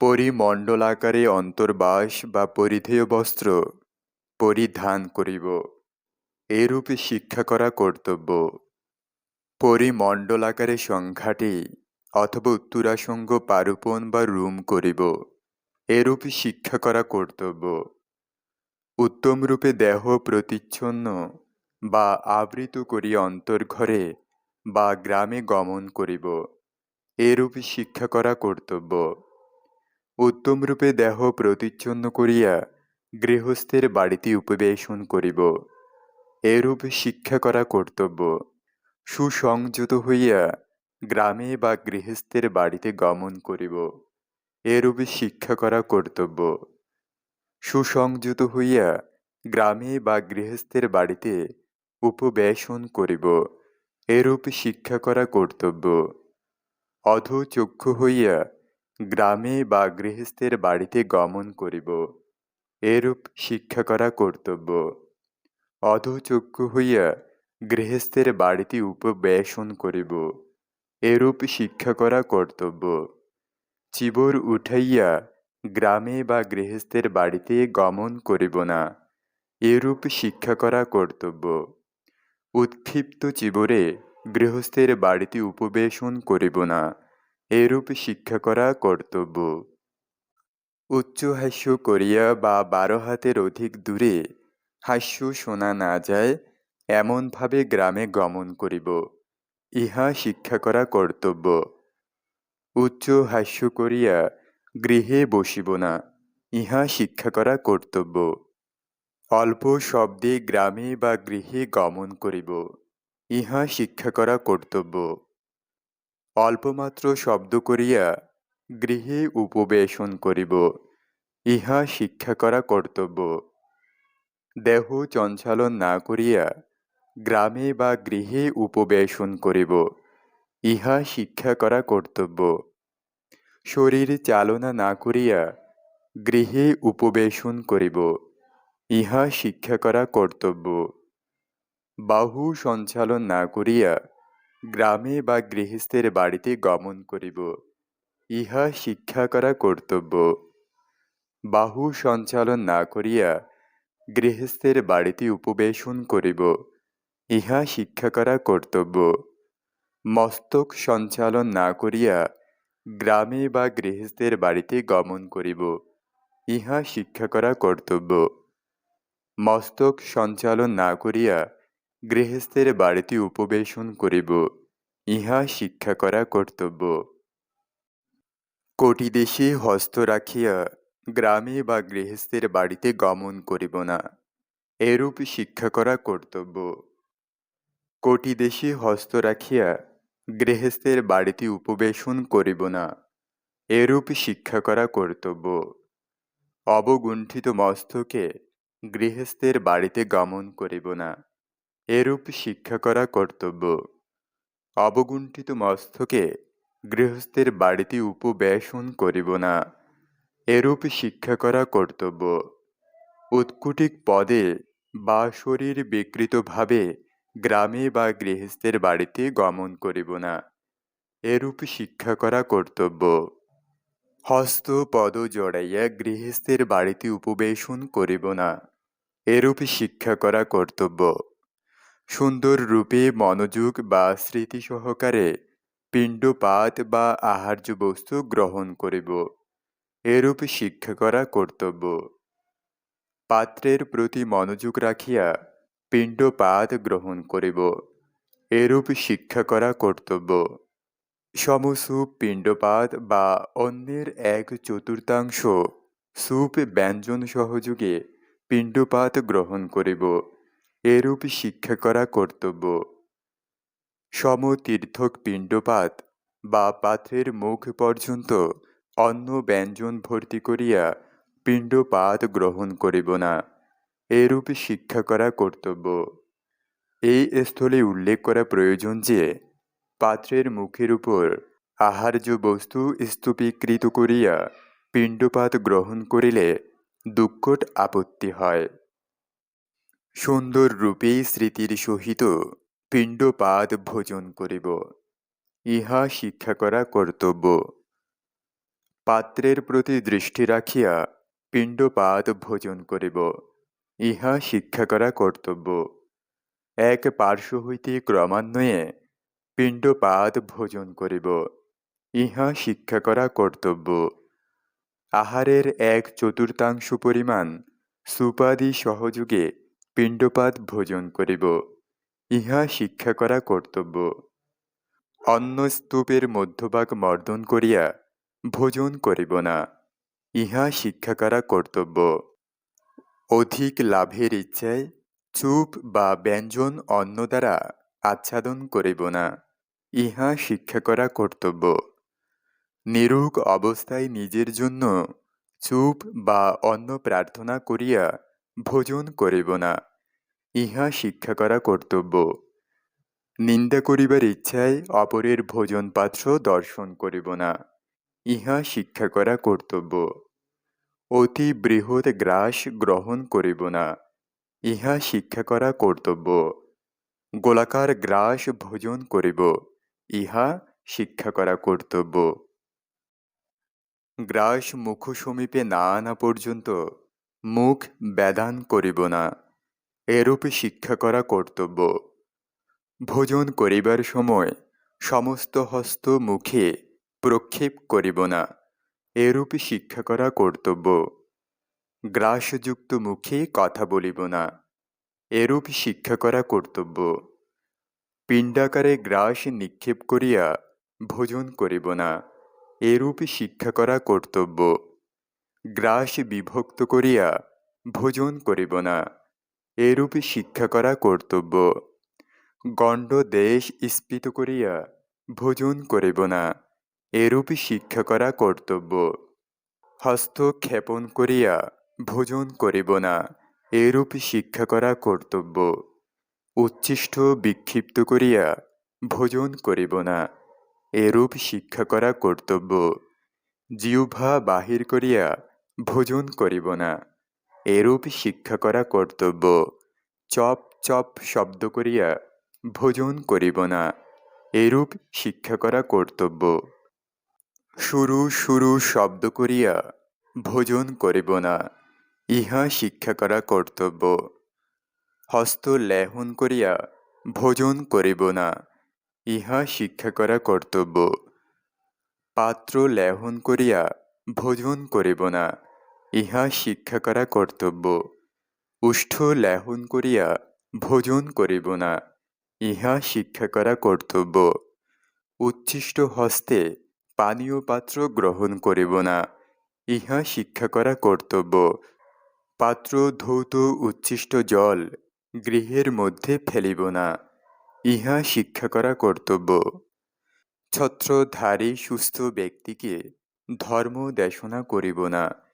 পরিমণ্ডলাকারে অন্তর্বাস বা পরিধেয় বস্ত্র পরিধান করিব। এরূপে শিক্ষা করা কর্তব্য। পরিমণ্ডলাকারে সংখ্যাটি অথবা উত্তরাসঙ্গ পারুপন বা রুম করিব। এরূপ শিক্ষা করা কর্তব্য। উত্তম রূপে দেহ প্রতিচ্ছন্ন বা আবৃত করি অন্তর্ঘরে বা গ্রামে গমন করিব। এরূপ শিক্ষা করা কর্তব্য। উত্তম রূপে দেহ প্রতিচ্ছন্ন করিয়া গৃহস্থের বাড়িতে উপবেশন করিব। এরূপ শিক্ষা করা কর্তব্য। সুসংযত হইয়া গ্রামে বা গৃহস্থের বাড়িতে গমন করিব। এরূপ শিক্ষা করা কর্তব্য। সুসংযত হইয়া গ্রামে বা গৃহস্থের বাড়িতে উপবেশন করিব। এরূপ শিক্ষা করা কর্তব্য। অধচক্ষু হইয়া গ্রামে বা গৃহস্থের বাড়িতে গমন করিব, এরূপ শিক্ষা করা কর্তব্য। অধচক্ষু হইয়া গৃহস্থের বাড়িতে উপবেশন করিব, এরূপ শিক্ষা করা কর্তব্য। চিবর উঠাইয়া গ্রামে বা গৃহস্থের বাড়িতে গমন করিব না, এরূপ শিক্ষা করা কর্তব্য। উৎক্ষিপ্ত চিবরে গৃহস্থের বাড়িতে উপবেশন করিব না এরূপ শিক্ষা করা কর্তব্য। উচ্চ হাস্য করিয়া বা বারো হাতের অধিক দূরে হাস্য শোনা না যায়, এমনভাবে গ্রামে গমন করিব। ইহা শিক্ষা করা কর্তব্য। উচ্চ হাস্য করিয়া গৃহে বসিব না, ইহা শিক্ষা করা কর্তব্য। অল্প শব্দে গ্রামে বা গৃহে গমন করিব, ইহা শিক্ষা করা কর্তব্য। অল্পমাত্র শব্দ করিয়া গৃহে উপবেশন করিব, ইহা শিক্ষা করা কর্তব্য। দেহ চঞ্চালন না করিয়া গ্রামে বা গৃহে উপবেশন করিব, ইহা শিক্ষা করা কর্তব্য। শরীর চালনা না করিয়া গৃহে উপবেশন করিব, ইহা শিক্ষা করা কর্তব্য। বাহু সঞ্চালন না করিয়া গ্রামে বা গৃহস্থের বাড়িতে গমন করিব। ইহা শিক্ষা করা কর্তব্য। বাহু সঞ্চালন না করিয়া গৃহস্থের বাড়িতে উপবেশন করিব। ইহা শিক্ষা করা কর্তব্য। মস্তক সঞ্চালন না করিয়া গ্রামে বা গৃহস্থের বাড়িতে গমন করিব। ইহা শিক্ষা করা কর্তব্য। মস্তক সঞ্চালন না করিয়া গৃহস্থের বাড়িতে উপবেশন করিব, ইহা শিক্ষা করা কর্তব্য। কোটি দেশে হস্ত রাখিয়া গ্রামে বা গৃহস্থের বাড়িতে গমন করিব না, এরূপ শিক্ষা করা কর্তব্য। কোটি দেশে হস্ত রাখিয়া গৃহস্থের বাড়িতে উপবেশন করিব না, এরূপ শিক্ষা করা কর্তব্য। অবগুণ্ঠিত মস্তকে গৃহস্থের বাড়িতে গমন করিব না। এরূপ শিক্ষা করা কর্তব্য। অবগুণ্ঠিত মস্তকে গৃহস্থের বাড়িতে উপবেশন করিব না। এরূপ শিক্ষা করা কর্তব্য। উৎকুটিক পদে বা শরীর বিকৃতভাবে গ্রামে বা গৃহস্থের বাড়িতে গমন করিব না। এরূপ শিক্ষা করা কর্তব্য। হস্ত পদ জড়াইয়া গৃহস্থের বাড়িতে উপবেশন করিব না। এরূপ শিক্ষা করা কর্তব্য। সুন্দর রূপে মনোযোগ বা স্মৃতি সহকারে পিণ্ডপাত বা আহার্য বস্তু গ্রহণ করিব। এরূপ শিক্ষা করা কর্তব্য। পাত্রের প্রতি মনোযোগ রাখিয়া পিণ্ডপাত গ্রহণ করিব। এরূপ শিক্ষা করা কর্তব্য। সমসূপ পিণ্ডপাত বা অন্যের এক চতুর্থাংশ সুপ ব্যঞ্জন সহযোগে পিণ্ডপাত গ্রহণ করিব। এরূপ শিক্ষা করা কর্তব্য। সমতীর্থক পিণ্ডপাত বা পাত্রের মুখ পর্যন্ত অন্য ব্যঞ্জন ভর্তি করিয়া পিণ্ডপাত গ্রহণ করিব না। এরূপ শিক্ষা করা কর্তব্য। এই স্থলে উল্লেখ করা প্রয়োজন যে, পাত্রের মুখের উপর আহার্য বস্তু স্তূপীকৃত করিয়া পিণ্ডপাত গ্রহণ করিলে দুঃখট আপত্তি হয়। সুন্দর রূপে স্মৃতির সহিত পিণ্ডপাত ভোজন করিব। ইহা শিক্ষা করা কর্তব্য। পাত্রের প্রতি দৃষ্টি রাখিয়া পিণ্ডপাত ভোজন করিব। ইহা শিক্ষা করা কর্তব্য। এক পার্শ্ব হইতে ক্রমান্বয়ে পিণ্ডপাত ভোজন করিব। ইহা শিক্ষা করা কর্তব্য। আহারের এক চতুর্থাংশ পরিমাণ সুপাদি সহযোগে পিণ্ডপাত ভোজন করিব, ইহা শিক্ষা করা কর্তব্য। অন্ন স্তূপের মধ্যভাগ মর্দন করিয়া ভোজন করিব না, ইহা শিক্ষা করা কর্তব্য। অধিক লাভের ইচ্ছায় চুপ বা ব্যঞ্জন অন্ন দ্বারা আচ্ছাদন করিব না, ইহা শিক্ষা করা কর্তব্য। নিরুক অবস্থায় নিজের জন্য চুপ বা অন্ন প্রার্থনা করিয়া ভোজন করিব না, ইহা শিক্ষা করা কর্তব্য। নিন্দা করিবার ইচ্ছায় অপরের ভোজন পাত্র দর্শন করিব না, ইহা শিক্ষা করা কর্তব্য। অতি বৃহৎ গ্রাস গ্রহণ করিব না, ইহা শিক্ষা করা কর্তব্য। গোলাকার গ্রাস ভোজন করিব, ইহা শিক্ষা করা কর্তব্য। গ্রাস মুখ সমীপে না আনা পর্যন্ত মুখ বেদান করিব না। এরূপ শিক্ষা করা কর্তব্য। ভোজন করিবার সময় সমস্ত হস্ত মুখে প্রক্ষেপ করিব না। এরূপ শিক্ষা করা কর্তব্য। গ্রাসযুক্ত মুখে কথা বলিব না। এরূপ শিক্ষা করা কর্তব্য। পিণ্ডাকারে গ্রাস নিক্ষেপ করিয়া ভোজন করিব না। এরূপ শিক্ষা করা কর্তব্য। গ্রাস বিভক্ত করিয়া ভোজন করিব না। এরূপ শিক্ষা করা কর্তব্য। গণ্ড দেশ স্ফীত করিয়া ভোজন করিব না। এরূপ শিক্ষা করা কর্তব্য। হস্তক্ষেপণ করিয়া ভোজন করিব না। এরূপ শিক্ষা করা কর্তব্য। উচ্ছিষ্ট বিক্ষিপ্ত করিয়া ভোজন করিব না। এরূপ শিক্ষা করা কর্তব্য। জিহ্বা বাহির করিয়া ভোজন করিব না। এরূপ শিক্ষা করা কর্তব্য। চপ চপ শব্দ করিয়া ভোজন করিব না। এরূপ শিক্ষা করা কর্তব্য। শুরু শুরু শব্দ করিয়া ভোজন করিব না। ইহা শিক্ষা করা কর্তব্য। হস্ত লেহন করিয়া ভোজন করিব না। ইহা শিক্ষা করা কর্তব্য। পাত্র লেহন করিয়া ভোজন করিব না। ইহা শিক্ষা করা কর্তব্য। উষ্ঠ লেহন করিয়া ভোজন করিব না, ইহা শিক্ষা করা কর্তব্য। উচ্ছিষ্ট হস্তে পানীয় পাত্র গ্রহণ করিব না, ইহা শিক্ষা করা কর্তব্য। পাত্র ধৌত উচ্ছিষ্ট জল গৃহের মধ্যে ফেলিব না, ইহা শিক্ষা করা কর্তব্য। ছত্রধারী সুস্থ ব্যক্তিকে ধর্ম দেশনা করিব না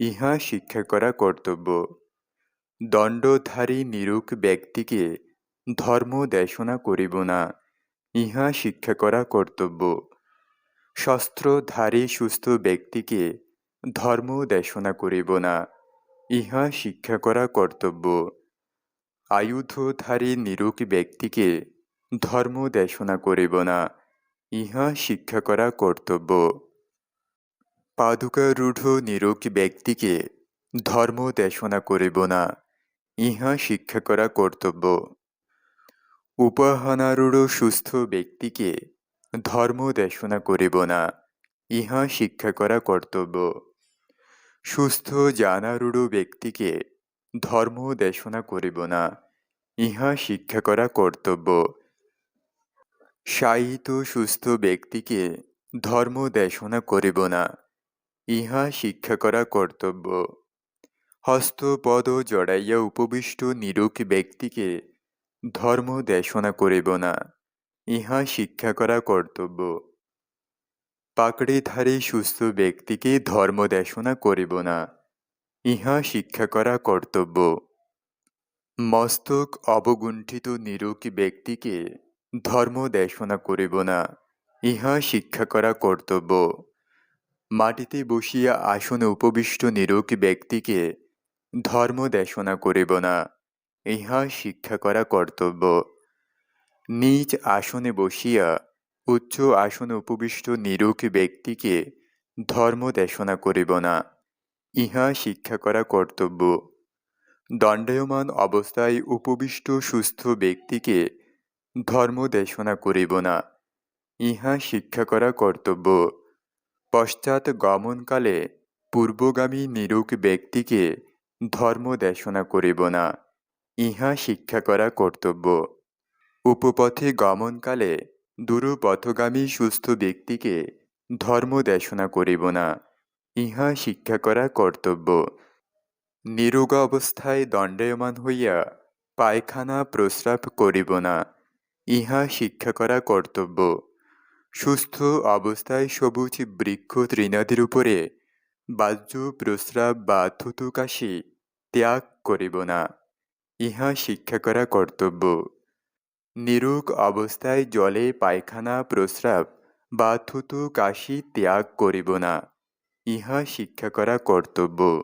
ইহা শিক্ষা করা কর্তব্য। দণ্ডধারী নিরুক ব্যক্তিকে ধর্ম দেশনা করিব না, ইহা শিক্ষা করা কর্তব্য। শস্ত্রধারী সুস্থ ব্যক্তিকে ধর্ম দেশনা করিব না, ইহা শিক্ষা করা কর্তব্য। আয়ুধধারী নিরুক ব্যক্তিকে ধর্ম দেশনা করিব না, ইহা শিক্ষা করা কর্তব্য। পাদুকারূঢ় নিরুক ব্যক্তিকে ধর্ম দেশনা করিব না, ইহা শিক্ষা করা কর্তব্য। উপাহানারূঢ় সুস্থ ব্যক্তিকে ধর্ম দেশনা করিব না, ইহা শিক্ষা করা কর্তব্য। সুস্থ জানারূঢ় ব্যক্তিকে ধর্ম দেশনা করিব না, ইহা শিক্ষা করা কর্তব্য। সাহিত্য সুস্থ ব্যক্তিকে ধর্ম দেশনা করিব না। ইহা শিক্ষা করা কর্তব্য। হস্তপদ জড়াইয়া উপবিষ্ট নিরুক ব্যক্তিকে ধর্ম দেশনা করিব না, ইহা শিক্ষা করা কর্তব্য। পাকড়িধারী সুস্থ ব্যক্তিকে ধর্ম দেশনা করিব না, ইহা শিক্ষা করা কর্তব্য। মস্তক অবগুণ্ঠিত নিরুক ব্যক্তিকে ধর্ম দেশনা করিব না, ইহা শিক্ষা করা কর্তব্য। মাটিতে বসিয়া আসনে উপবিষ্ট নিরুক ব্যক্তিকে ধর্ম দেশনা করিব না, ইহা শিক্ষা করা কর্তব্য। নিজ আসনে বসিয়া উচ্চ আসনে উপবিষ্ট নিরুক ব্যক্তিকে ধর্ম দেশনা করিব না, ইহা শিক্ষা করা কর্তব্য। দণ্ডায়মান অবস্থায় উপবিষ্ট সুস্থ ব্যক্তিকে ধর্ম দেশনা করিব না, ইহা শিক্ষা করা কর্তব্য। পশ্চাৎ গমনকালে পূর্বগামী নিরুক ব্যক্তিকে ধর্ম দেশনা করিব না, ইহা শিক্ষা করা কর্তব্য। উপপথে গমনকালে দূরপথগামী সুস্থ ব্যক্তিকে ধর্ম দেশনা করিব না, ইহা শিক্ষা করা কর্তব্য। নিরোগ অবস্থায় দণ্ডায়মান হইয়া পায়খানা প্রস্রাব করিব না, ইহা শিক্ষা করা কর্তব্য। সুস্থ অবস্থায় সবুজ বৃক্ষ তৃণাদির উপরে বাহ্য প্রস্রাব বা থুতুকাশি ত্যাগ করিব না। ইহা শিক্ষা করা কর্তব্য। নিরোগ অবস্থায় জলে পায়খানা, প্রস্রাব বা থুতু কাশি ত্যাগ করিব না। ইহা শিক্ষা করা কর্তব্য।